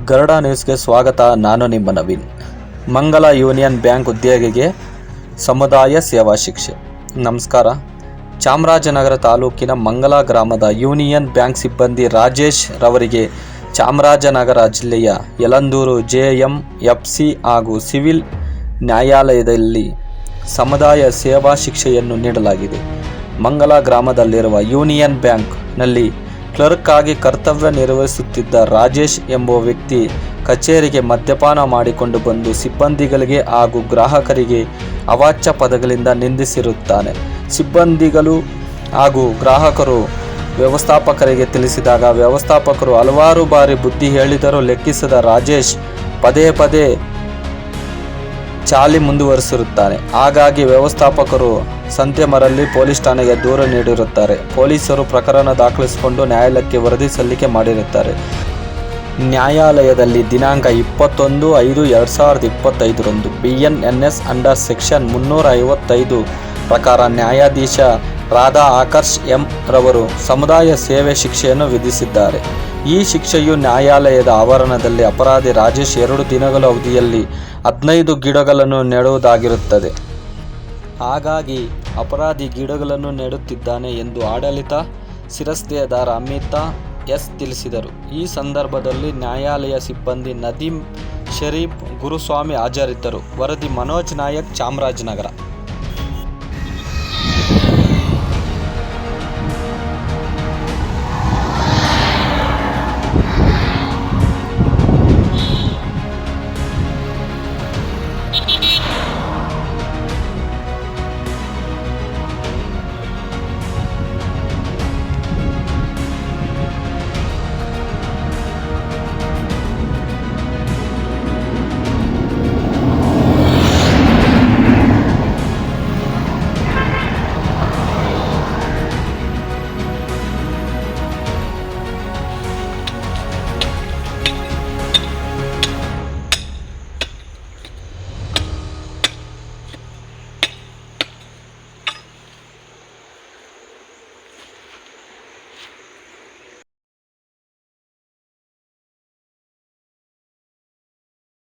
ಗರುಡ ನ್ಯೂಸ್ಗೆ ಸ್ವಾಗತ. ನಾನು ನಿಮ್ಮ ನವೀನ್. ಮಂಗಲ ಯೂನಿಯನ್ ಬ್ಯಾಂಕ್ ಉದ್ಯೋಗಿಗೆ ಸಮುದಾಯ ಸೇವಾ ಶಿಕ್ಷೆ. ನಮಸ್ಕಾರ. ಚಾಮರಾಜನಗರ ತಾಲೂಕಿನ ಮಂಗಲ ಗ್ರಾಮದ ಯೂನಿಯನ್ ಬ್ಯಾಂಕ್ ಸಿಬ್ಬಂದಿ ರಾಜೇಶ್ ರವರಿಗೆ ಚಾಮರಾಜನಗರ ಜಿಲ್ಲೆಯ Yelandur J M F FC ಹಾಗೂ ಸಿವಿಲ್ ನ್ಯಾಯಾಲಯದಲ್ಲಿ ಸಮುದಾಯ ಸೇವಾ ಶಿಕ್ಷೆಯನ್ನು ನೀಡಲಾಗಿದೆ. ಮಂಗಲ ಗ್ರಾಮದಲ್ಲಿರುವ ಯೂನಿಯನ್ ಬ್ಯಾಂಕ್ನಲ್ಲಿ ಕ್ಲರ್ಕ್ ಆಗಿ ಕರ್ತವ್ಯ ನಿರ್ವಹಿಸುತ್ತಿದ್ದ ರಾಜೇಶ್ ಎಂಬುವ ವ್ಯಕ್ತಿ ಕಚೇರಿಗೆ ಮದ್ಯಪಾನ ಮಾಡಿಕೊಂಡು ಬಂದು ಸಿಬ್ಬಂದಿಗಳಿಗೆ ಹಾಗೂ ಗ್ರಾಹಕರಿಗೆ ಅವಾಚ್ಯ ಪದಗಳಿಂದ ನಿಂದಿಸಿರುತ್ತಾನೆ. ಸಿಬ್ಬಂದಿಗಳು ಹಾಗೂ ಗ್ರಾಹಕರು ವ್ಯವಸ್ಥಾಪಕರಿಗೆ ತಿಳಿಸಿದಾಗ ವ್ಯವಸ್ಥಾಪಕರು ಹಲವಾರು ಬಾರಿ ಬುದ್ಧಿ ಹೇಳಿದರೂ ಲೆಕ್ಕಿಸದ ರಾಜೇಶ್ ಪದೇ ಪದೇ ಚಾಲಿ ಮುಂದುವರಿಸಿರುತ್ತಾನೆ ಹಾಗಾಗಿ ವ್ಯವಸ್ಥಾಪಕರು ಸಂತೆಮರಲ್ಲಿ ಪೊಲೀಸ್ ಠಾಣೆಗೆ ದೂರು ನೀಡಿರುತ್ತಾರೆ. ಪೊಲೀಸರು ಪ್ರಕರಣ ದಾಖಲಿಸಿಕೊಂಡು ನ್ಯಾಯಾಲಯಕ್ಕೆ ವರದಿ ಸಲ್ಲಿಕೆ ಮಾಡಿರುತ್ತಾರೆ. ನ್ಯಾಯಾಲಯದಲ್ಲಿ ದಿನಾಂಕ ಇಪ್ಪತ್ತೊಂದು ಐದು ಎರಡು ಸಾವಿರದ ಇಪ್ಪತ್ತೈದರಂದು B N N S under section ಮುನ್ನೂರ ಐವತ್ತೈದು ಪ್ರಕಾರ ನ್ಯಾಯಾಧೀಶ ರಾಧಾ ಆಕರ್ಷ್ ಎಂ ರವರು ಸಮುದಾಯ ಸೇವೆ ಶಿಕ್ಷೆಯನ್ನು ವಿಧಿಸಿದ್ದಾರೆ. ಈ ಶಿಕ್ಷೆಯು ನ್ಯಾಯಾಲಯದ ಆವರಣದಲ್ಲಿ ಅಪರಾಧಿ ರಾಜೇಶ್ ಎರಡು ದಿನಗಳ ಅವಧಿಯಲ್ಲಿ ಹದಿನೈದು ಗಿಡಗಳನ್ನು ನೆಡುವುದಾಗಿರುತ್ತದೆ. ಹಾಗಾಗಿ ಅಪರಾಧಿ ಗಿಡಗಳನ್ನು ನೆಡುತ್ತಿದ್ದಾನೆ ಎಂದು ಆಡಳಿತ ಶಿರಸ್ತೇದಾರ ಅಮಿತಾ ಎಸ್ ತಿಳಿಸಿದರು. ಈ ಸಂದರ್ಭದಲ್ಲಿ ನ್ಯಾಯಾಲಯ ಸಿಬ್ಬಂದಿ ನದೀಂ ಶರೀಫ್ ಗುರುಸ್ವಾಮಿ ಹಾಜರಿದ್ದರು. ವರದಿ ಮನೋಜ್ ನಾಯಕ್ ಚಾಮರಾಜನಗರ.